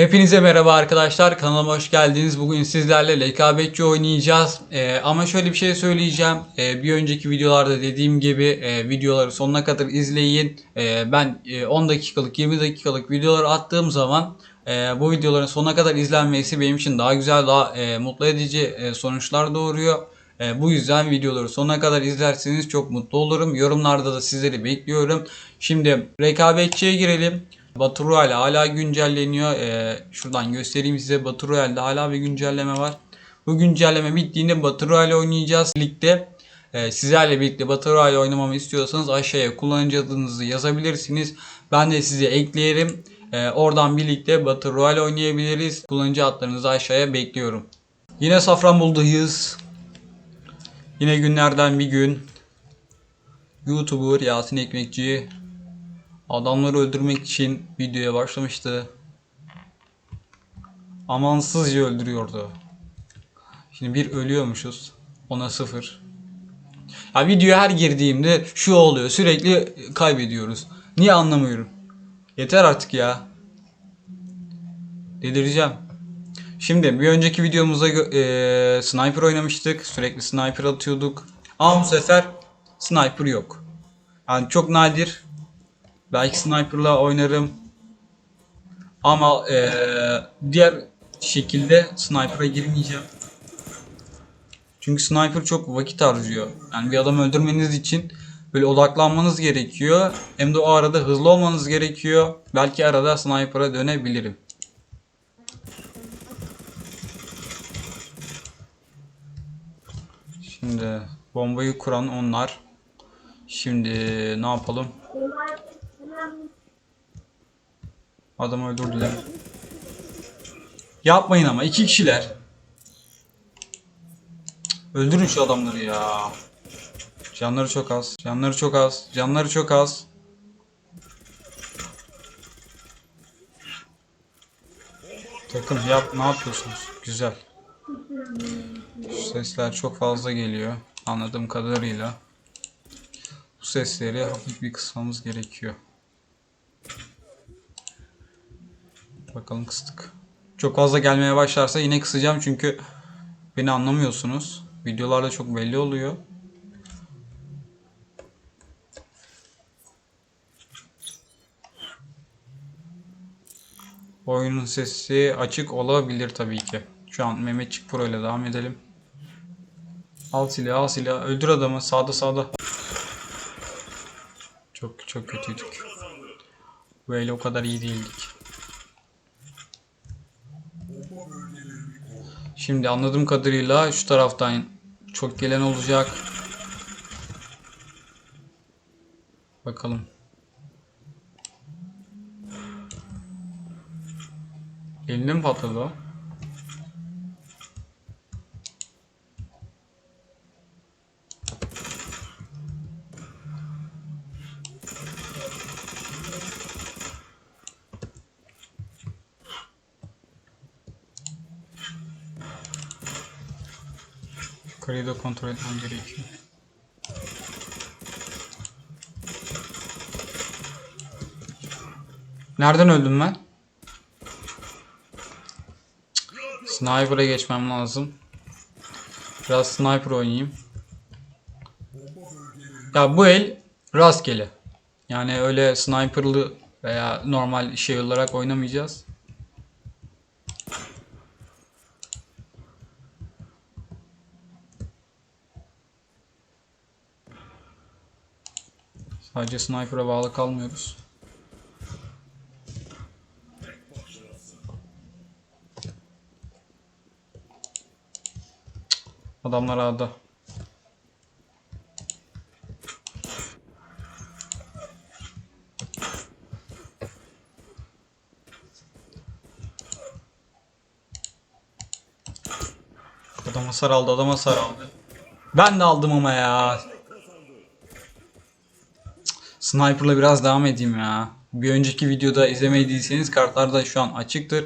Hepinize merhaba arkadaşlar. Kanalıma hoş geldiniz. Bugün sizlerle rekabetçi oynayacağız. Ee, ama şöyle bir şey söyleyeceğim. Ee, bir önceki videolarda dediğim gibi e, videoları sonuna kadar izleyin. Ee, ben e, 10 dakikalık 20 dakikalık videoları attığım zaman e, bu videoların sonuna kadar izlenmesi benim için daha güzel, daha e, mutlu edici e, sonuçlar doğuruyor. E, bu yüzden videoları sonuna kadar izlerseniz çok mutlu olurum. Yorumlarda da sizleri bekliyorum. Şimdi rekabetçiye girelim. Battle Royale hala güncelleniyor. Ee, şuradan göstereyim size. Battle Royale'de hala bir güncelleme var. Bu güncelleme bittiğinde Battle Royale oynayacağız birlikte. Ee, sizlerle birlikte Battle Royale oynamamı istiyorsanız aşağıya kullanıcı adınızı yazabilirsiniz. Ben de size ekleyelim. Ee, oradan birlikte Battle Royale oynayabiliriz. Kullanıcı adlarınızı aşağıya bekliyorum. Yine Safranbolu'dayız. Yine günlerden bir gün. YouTuber Yasin Ekmekçi Adamları öldürmek için videoya başlamıştı. Amansızca öldürüyordu. Şimdi bir ölüyormuşuz. Ona sıfır. Ya videoya her girdiğimde şu oluyor. Sürekli kaybediyoruz. Niye anlamıyorum. Yeter artık ya. Delireceğim. Şimdi bir önceki videomuzda eee, sniper oynamıştık. Sürekli sniper atıyorduk. Ama bu sefer sniper yok. Yani çok nadir Belki sniper'la oynarım. Ama eee, diğer şekilde sniper'a girmeyeceğim. Çünkü sniper çok vakit harcıyor. Yani bir adam öldürmeniz için böyle odaklanmanız gerekiyor. Hem de o arada hızlı olmanız gerekiyor. Belki arada sniper'a dönebilirim. Şimdi bombayı kuran onlar. Şimdi ne yapalım? Adamı öldürdüler. Yapmayın ama iki kişiler. Öldürün şu adamları ya. Canları çok az. Canları çok az. Canları çok az. Takım yap ne yapıyorsunuz? Güzel. Şu sesler çok fazla geliyor. Anladığım kadarıyla. Bu sesleri hafif bir kısmamız gerekiyor. Bakalım kıstık. Çok fazla gelmeye başlarsa yine kısacağım çünkü beni anlamıyorsunuz. Videolarda çok belli oluyor. Oyunun sesi açık olabilir tabii ki. Şu an Mehmetçik Pro ile devam edelim. Al silahı al silahı. Öldür adamı. Sağda sağda. Çok çok kötüydük. Böyle o kadar iyi değildik. Şimdi anladığım kadarıyla şu taraftan çok gelen olacak. Bakalım. Elinde mi patladı o? Yukarıyı da kontrol etmem gerekiyor. Nereden öldüm ben? Sniper'a geçmem lazım. Biraz sniper oynayayım. Ya bu el rastgele. Yani öyle sniperlı veya normal şey olarak oynamayacağız. Sadece sniper'a bağlı kalmıyoruz. Adamlar ağda. Adam hasar aldı, adam hasar aldı. Ben de aldım ama ya. Sniper'la biraz devam edeyim ya. Bir önceki videoda izlemediyseniz kartlarda şu an açıktır.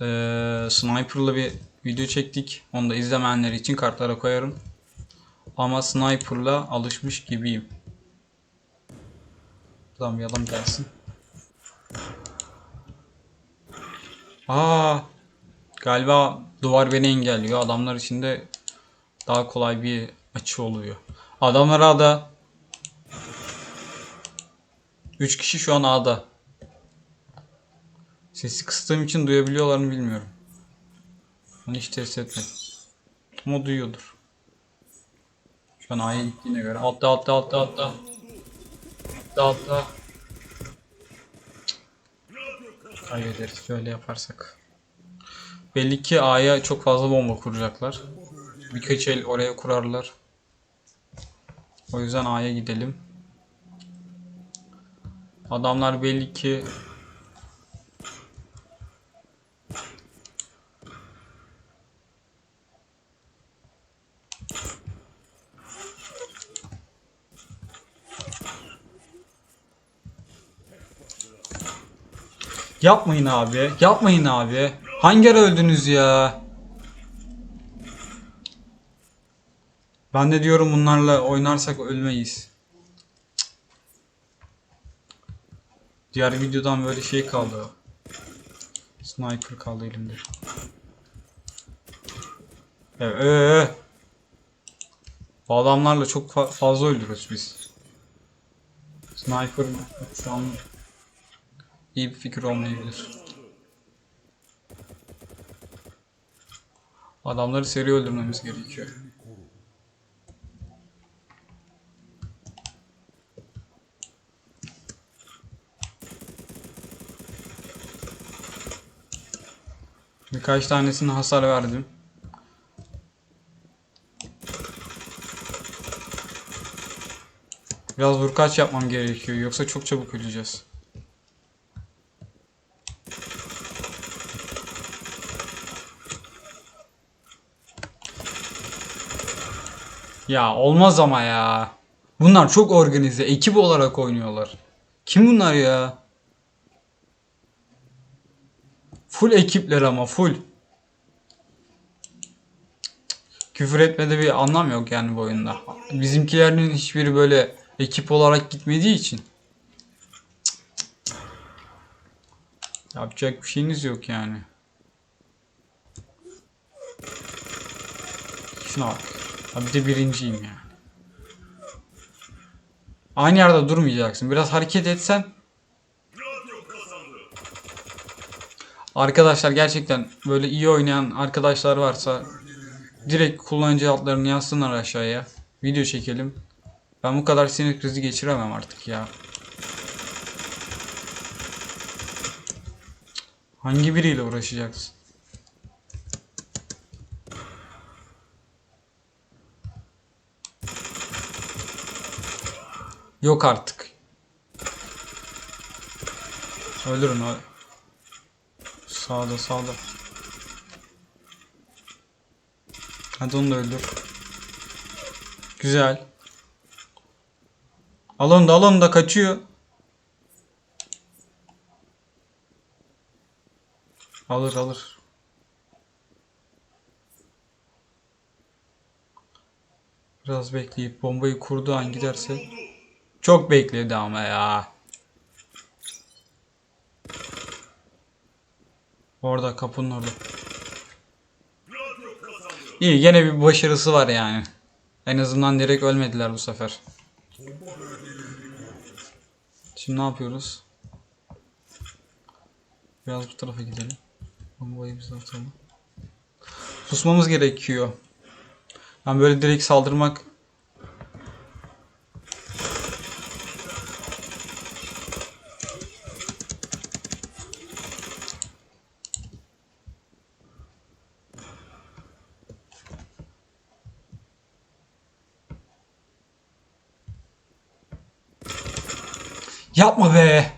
Ee, Sniper'la bir video çektik. Onu da izlemeyenler için kartlara koyarım. Ama Sniper'la alışmış gibiyim. Buradan bir adam gelsin. Aa, galiba duvar beni engelliyor. Adamlar için de daha kolay bir açı oluyor. Adamlar A'da. 3 kişi şu an A'da. Sesi kıstığım için duyabiliyorlar mı bilmiyorum. Onu hiç test etmedim. Ama duyuyordur. Şu an A'ya gittiğine göre. Altta altta altta altta. Altta altta. Kaybederiz şöyle yaparsak. Belli ki A'ya çok fazla bomba kuracaklar. Birkaç el oraya kurarlar. O yüzden A'ya gidelim. Adamlar belli ki Yapmayın abi. Yapmayın abi. Hangi ara öldünüz ya? Ben de diyorum bunlarla oynarsak ölmeyiz. Diğer videodan böyle şey kaldı. Sniper kaldı elimde. Evet. ee. Bu adamlarla çok fa- fazla öldürüyoruz biz. Sniper şu an iyi bir fikir olmayabilir. Adamları seri öldürmemiz gerekiyor. Birkaç tanesine hasar verdim. Biraz vurkaç yapmam gerekiyor yoksa çok çabuk öleceğiz. Ya olmaz ama ya. Bunlar çok organize. Ekip olarak oynuyorlar. Kim bunlar ya? Full ekipler ama full. Küfür etmede bir anlam yok yani bu oyunda. Bizimkilerin hiçbiri böyle ekip olarak gitmediği için. Yapacak bir şeyiniz yok yani. Şuna bak. Ha bir de birinciyim ya. Aynı yerde durmayacaksın. Biraz hareket etsen. Arkadaşlar gerçekten böyle iyi oynayan arkadaşlar varsa direkt kullanıcı adlarını yazsınlar aşağıya. Video çekelim. Ben bu kadar sinir krizi geçiremem artık ya. Hangi biriyle uğraşacaksın? Yok artık. Öldürün o. Sağda sağda. Hadi onu da öldür. Güzel. Al onu da al onu da kaçıyor. Alır alır. Biraz bekleyip bombayı kurduğu an giderse. Çok bekledi ama ya. Orada kapının orada. İyi gene bir başarısı var yani. En azından direkt ölmediler bu sefer. Şimdi ne yapıyoruz? Biraz bu tarafa gidelim. Bombayı bize atalım. Pusmamız gerekiyor. Yani böyle direkt saldırmak Yapma be.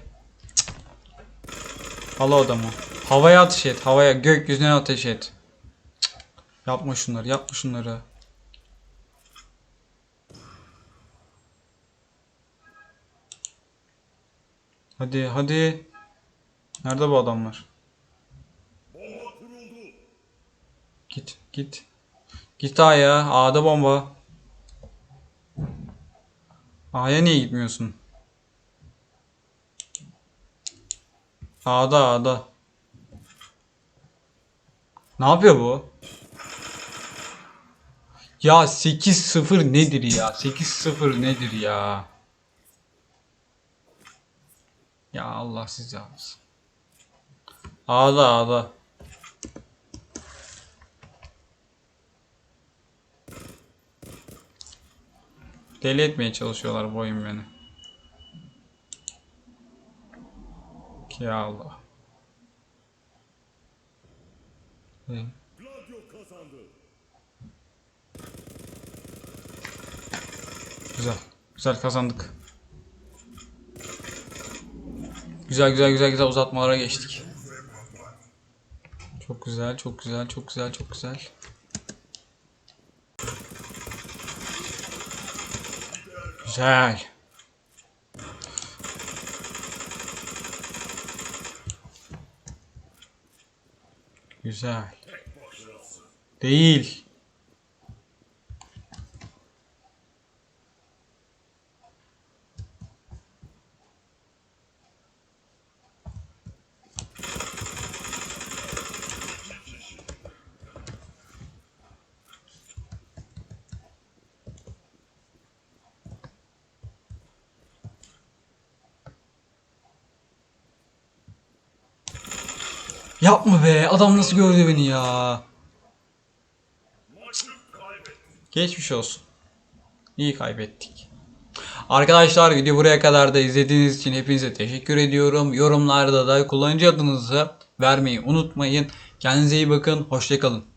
Al adamı. Havaya ateş et. Havaya gökyüzüne ateş et. Yapma şunları. Yapma şunları. Hadi hadi. Nerede bu adamlar? Git git. Git A'ya. A'da bomba. A'ya niye gitmiyorsun? A'da A'da. Ne yapıyor bu? Ya 8-0 nedir ya? 8-0 nedir ya? Ya Allah sizi alsın. Ağla ağla. Deli etmeye çalışıyorlar bu oyun beni. Ya Allah. Hey. Güzel. Güzel kazandık. Güzel güzel güzel güzel uzatmalara geçtik. Çok güzel, çok güzel, çok güzel, çok güzel. Güzel. Güzel. Değil. Yapma be. Adam nasıl gördü beni ya. Geçmiş olsun. İyi kaybettik. Arkadaşlar video buraya kadar da izlediğiniz için hepinize teşekkür ediyorum. Yorumlarda da kullanıcı adınızı vermeyi unutmayın. Kendinize iyi bakın. Hoşçakalın.